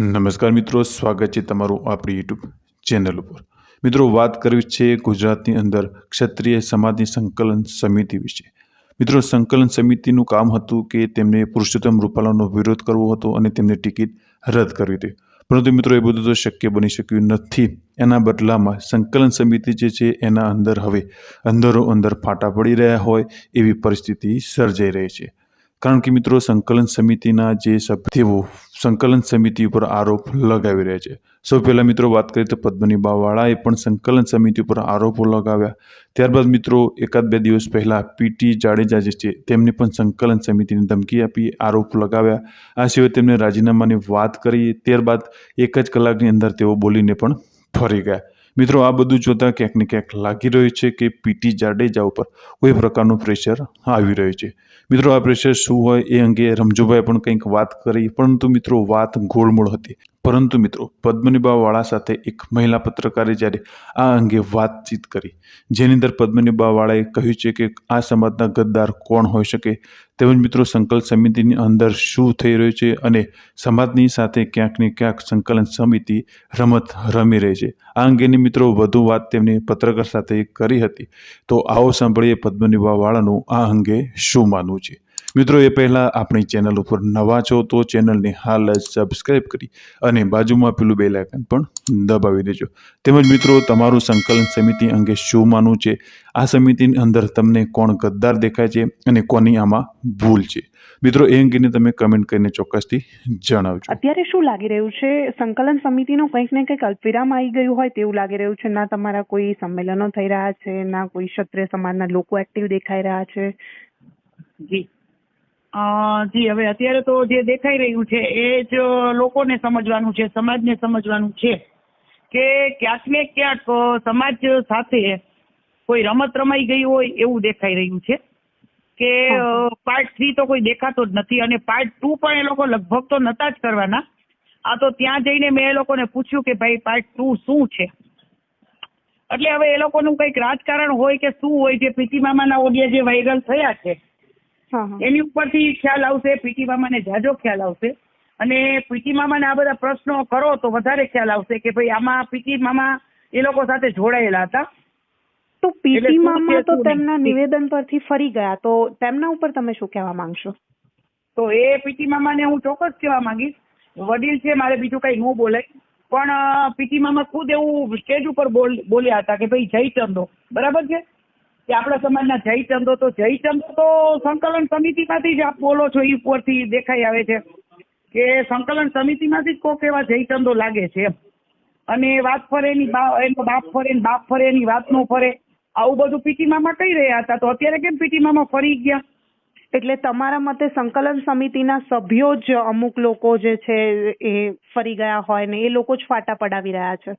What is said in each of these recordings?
નમસ્કાર મિત્રો, સ્વાગત છે તમારું આપણી યુટ્યુબ ચેનલ ઉપર. મિત્રો, વાત કરવી છે ગુજરાતની અંદર ક્ષત્રિય સમાજની સંકલન સમિતિ વિશે. મિત્રો, સંકલન સમિતિનું કામ હતું કે તેમને પુરુષોત્તમ રૂપાલાનો વિરોધ કરવો હતો અને તેમની ટિકિટ રદ કરવી હતી. પરંતુ મિત્રો, એ બધું તો શક્ય બની શક્યું નથી. એના બદલામાં સંકલન સમિતિ જે છે, એના અંદર હવે અંદરો અંદર ફાટા પડી રહ્યા હોય એવી પરિસ્થિતિ સર્જાઈ રહી છે. કારણ કે મિત્રો સંકલન સમિતિના જે સભ્યો સંકલન સમિતિ ઉપર આરોપ લગાવી રહ્યા છે. સૌ પહેલાં મિત્રો વાત કરીએ તો પદ્મની બાવાળાએ પણ સંકલન સમિતિ ઉપર આરોપો લગાવ્યા. ત્યારબાદ મિત્રો એકાદ બે દિવસ પહેલાં પીટી જાડેજા જે છે, તેમને પણ સંકલન સમિતિને ધમકી આપી આરોપ લગાવ્યા. આ સિવાય તેમને રાજીનામાની વાત કરી. ત્યારબાદ એક જ કલાકની અંદર તેઓ બોલીને પણ ફરી ગયા. મિત્રો, આ બધું જોતાં ક્યાંક ને ક્યાંક લાગી રહ્યું છે કે પીટી જાડેજા ઉપર કોઈ પ્રકારનું પ્રેશર આવી રહ્યું છે. મિત્રો, આ પ્રેશર શું હોય એ અંગે રમજુભાઈ પણ કંઈક વાત કરી. પરંતુ મિત્રો, વાત ગોળમોળ હતી. પરંતુ મિત્રો પદ્મનીબાવાળા સાથે એક મહિલા પત્રકારે જ્યારે આ અંગે વાતચીત કરી, જેની અંદર પદ્મનીબાવાળાએ કહ્યું છે કે આ સમાજના ગદ્દાર કોણ હોઈ શકે? તેમજ મિત્રો સંકલન સમિતિની અંદર શું થઈ રહ્યું છે અને સમાજની સાથે ક્યાંક ને ક્યાંક સંકલન સમિતિ રમત રમી રહી છે. આ અંગેની મિત્રો, વધુ વાત તેમણે પત્રકાર સાથે કરી હતી. તો આવો સાંભળીએ પદ્મનીબાવાળાનું આ અંગે શું માનવું છે? મિત્રો એ પહેલાં આપણી ચેનલ ઉપર નવા છો તો ચેનલને હાલ જ સબસ્ક્રાઈબ કરી અને બાજુમાં પેલું બેલ આઇકન પણ દબાવી દેજો. તેમજ મિત્રો તમારું સંકલન સમિતિ અંગે શું માનવું છે? આ સમિતિની અંદર તમને કોણ ગદ્દાર દેખાય છે અને કોની આમાં ભૂલ છે? મિત્રો એ અંગેની તમે કમેન્ટ કરીને ચોક્કસથી જણાવજો. અત્યારે શું લાગી રહ્યું છે? સંકલન સમિતિનું કંઈક ને કંઈક અલ્પવિરામ આવી ગયું હોય તેવું લાગી રહ્યું છે. ના તમારા કોઈ સંમેલનો થઈ રહ્યા છે ના કોઈ ક્ષત્રિય સમાજના લોકો એક્ટિવ દેખાઈ રહ્યા છે? જી. જી, હવે અત્યારે તો જે દેખાઈ રહ્યું છે એ જ લોકોને સમજવાનું છે, સમાજને સમજવાનું છે કે ક્યાંક ને ક્યાંક સમાજ સાથે કોઈ રમત રમાઈ ગઈ હોય એવું દેખાઈ રહ્યું છે કે પાર્ટ થ્રી તો કોઈ દેખાતો જ નથી અને પાર્ટ ટુ પણ એ લોકો લગભગ તો નતા જ કરવાના. આ તો ત્યાં જઈને મેં એ લોકોને પૂછ્યું કે ભાઈ પાર્ટ ટુ શું છે? એટલે હવે એ લોકોનું કંઈક રાજકારણ હોય કે શું હોય જે પ્રીતિ મામાના ઓડિયા જે વાયરલ થયા છે એની ઉપરથી ખ્યાલ આવશે પીટી મામાને જાજો ખ્યાલ આવશે. અને પીટી મામાને આ બધા પ્રશ્નો કરો તો વધારે ખ્યાલ આવશે કે ભાઈ આમાં પીટી મામા એ લોકો સાથે જોડાયેલા હતા. તો પીટી મામા તો તેમના નિવેદન પરથી ફરી ગયા. તો તેમના ઉપર તમે શું કહેવા માંગશો? તો એ પીટી મામાને હું ચોક્કસ કહેવા માંગીશ. વડીલ છે મારે બીજું કઈ ન બોલાય. પણ પીટી મામા ખુદ એવું સ્ટેજ ઉપર બોલ બોલ્યા હતા કે ભાઈ જય ચંદો. બરાબર છે? કે આપણા સમાજના જયચંદો તો જયચંદો તો સંકલન સમિતિમાંથી જ આપ બોલો છો એ ઉપરથી દેખાઈ આવે છે કે સંકલન સમિતિમાંથી જ કોક એવા જયચંદો લાગે છે એમ. અને વાત ફરે એની એનો બાપ ફરે ને બાપ ફરે એની વાત નો ફરે. આવું બધું પીટી મામા કહી રહ્યા હતા? તો અત્યારે કેમ પીટી મામા ફરી ગયા? એટલે તમારા મતે સંકલન સમિતિના સભ્યો જ અમુક લોકો જે છે એ ફરી ગયા હોય ને એ લોકો જ ફાટા પડાવી રહ્યા છે?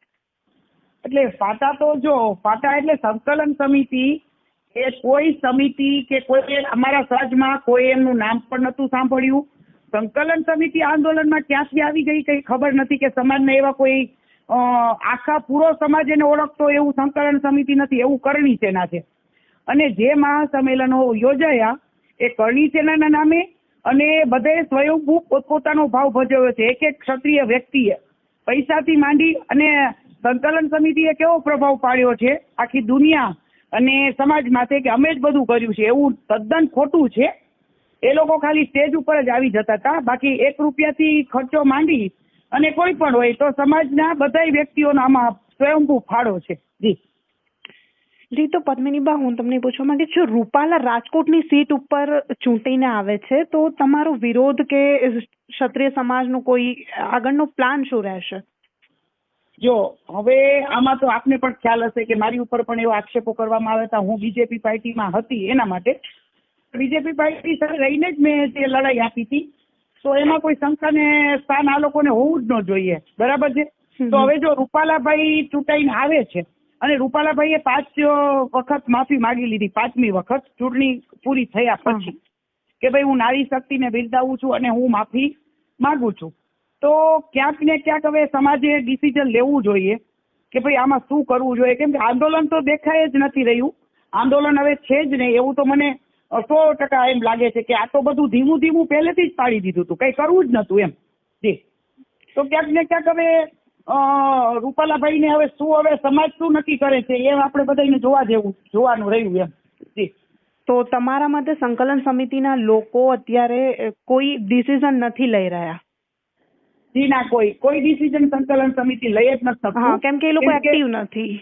એટલે ફાટા તો જો ફાટા એટલે સંકલન સમિતિ એ કોઈ સમિતિ કે કોઈ અમારા સમાજમાં કોઈ એમનું નામ પણ નહોતું સાંભળ્યું. સંકલન સમિતિ આંદોલનમાં ક્યાંથી આવી ગઈ કઈ ખબર નથી કે સમાજને એવા કોઈ આખા પૂરો સમાજ એને ઓળખતો એવું સંકલન સમિતિ નથી, એવું કરણી સેના છે. અને જે મહાસંમેલનો યોજાયા એ કરણી સેનાના નામે અને બધે સ્વયંભૂ પોતપોતાનો ભાવ ભજવ્યો છે. એક એક ક્ષત્રિય વ્યક્તિએ પૈસાથી માંડી અને સંકલન સમિતિએ કેવો પ્રભાવ પાડ્યો છે? આખી દુનિયા અને સમાજ માથે કે અમે જ બધું કર્યું છે, એવું તદ્દન ખોટું છે. એ લોકો ખાલી સ્ટેજ ઉપર જ આવી જતા હતા. બાકી એક રૂપિયાથી ખર્ચો માંડી અને કોઈ પણ હોય તો સમાજના બધાય વ્યક્તિઓનો આમાં સ્વયંભૂ ફાળો છે. જી. જી, તો પદ્મિનીબા, હું તમને પૂછવા માંગે છું રૂપાલા રાજકોટની સીટ ઉપર ચૂંટીને આવે છે, તો તમારો વિરોધ કે ક્ષત્રિય સમાજનો કોઈ આગળનો પ્લાન શું રહેશે? જો હવે આમાં તો આપને પણ ખ્યાલ હશે કે મારી ઉપર પણ એવા આક્ષેપો કરવામાં આવ્યા હતા. હું બીજેપી પાર્ટીમાં હતી એના માટે. બીજેપી પાર્ટી સાથે રહીને જ મેં જે લડાઈ આપી હતી. તો એમાં કોઈ શંકાને સ્થાન આ લોકોને હોવું જ ન જોઈએ. બરાબર છે? તો હવે જો રૂપાલાભાઈ ચૂંટાઈને આવે છે અને રૂપાલાભાઈએ પાંચ વખત માફી માગી લીધી પાંચમી વખત ચૂંટણી પૂરી થયા પછી કે ભાઈ હું નારી શક્તિને બિરદાવું છું અને હું માફી માગું છું. તો ક્યાંક ને ક્યાંક હવે સમાજે ડિસિઝન લેવું જોઈએ કે ભાઈ આમાં શું કરવું જોઈએ? કેમ કે આંદોલન તો દેખાય જ નથી રહ્યું. આંદોલન હવે છે જ નહીં. એવું તો મને સો ટકા એમ લાગે છે કે આ તો બધું ધીમું ધીમું પહેલેથી જ પાડી દીધું હતું. કઈ કરવું જ નતું એમ. જી. તો ક્યાંક ને ક્યાંક હવે રૂપાલાભાઈ ને હવે શું હવે સમાજ શું નક્કી કરે છે એમ આપણે બધાને જોવા જેવું, જોવાનું રહ્યું એમ. જી. તો તમારા માટે સંકલન સમિતિના લોકો અત્યારે કોઈ ડિસિઝન નથી લઈ રહ્યા? ના કોઈ કોઈ ડિસિઝન સંકલન સમિતિ લઈ જ નથી શકતું. કેમ કે એ લોકો એક્ટિવ નથી.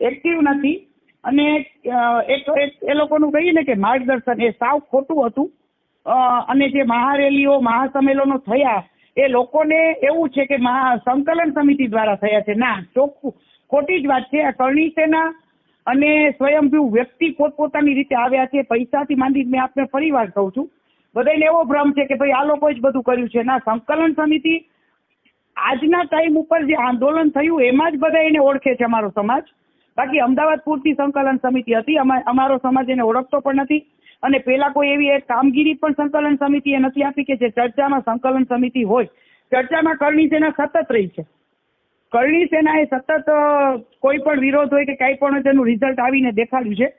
એક્ટિવ નથી. અને એક એક એ લોકોનું કહીએ ને કે માર્ગદર્શન એ સાવ ખોટું હતું. અને જે મહારેલીઓ મહાસંમેલનો થયા એ લોકોને એવું છે કે મહા સંકલન સમિતિ દ્વારા થયા છે. ના ચોખ્ખું ખોટી જ વાત છે. આ કરણી સેના અને સ્વયંભૂ વ્યક્તિ પોતપોતાની રીતે આવ્યા છે. પૈસાથી માંડી મેં આપને ફરી વાર કહું છું. બધાને એવો ભ્રમ છે કે ભાઈ આ લોકો જ બધું કર્યું છે. ના સંકલન સમિતિ આજના ટાઈમ ઉપર જે આંદોલન થયું, એમાં જ બધા એને ઓળખે છે અમારો સમાજ. બાકી અમદાવાદ પૂરતી સંકલન સમિતિ હતી. અમારો સમાજ એને ઓળખતો પણ નથી. અને પેલા કોઈ એવી એક કામગીરી પણ સંકલન સમિતિએ નથી આપી કે જે ચર્ચામાં સંકલન સમિતિ હોય. ચર્ચામાં કરણી સેના સતત રહી છે. કરણી એ સતત કોઈ પણ વિરોધ હોય કે કાંઈ પણ હોય તેનું રિઝલ્ટ આવીને દેખાડ્યું છે.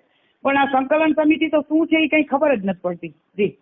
પણ આ સંકલન સમિતિ તો શું છે એ કંઈ ખબર જ નથી પડતી. જી.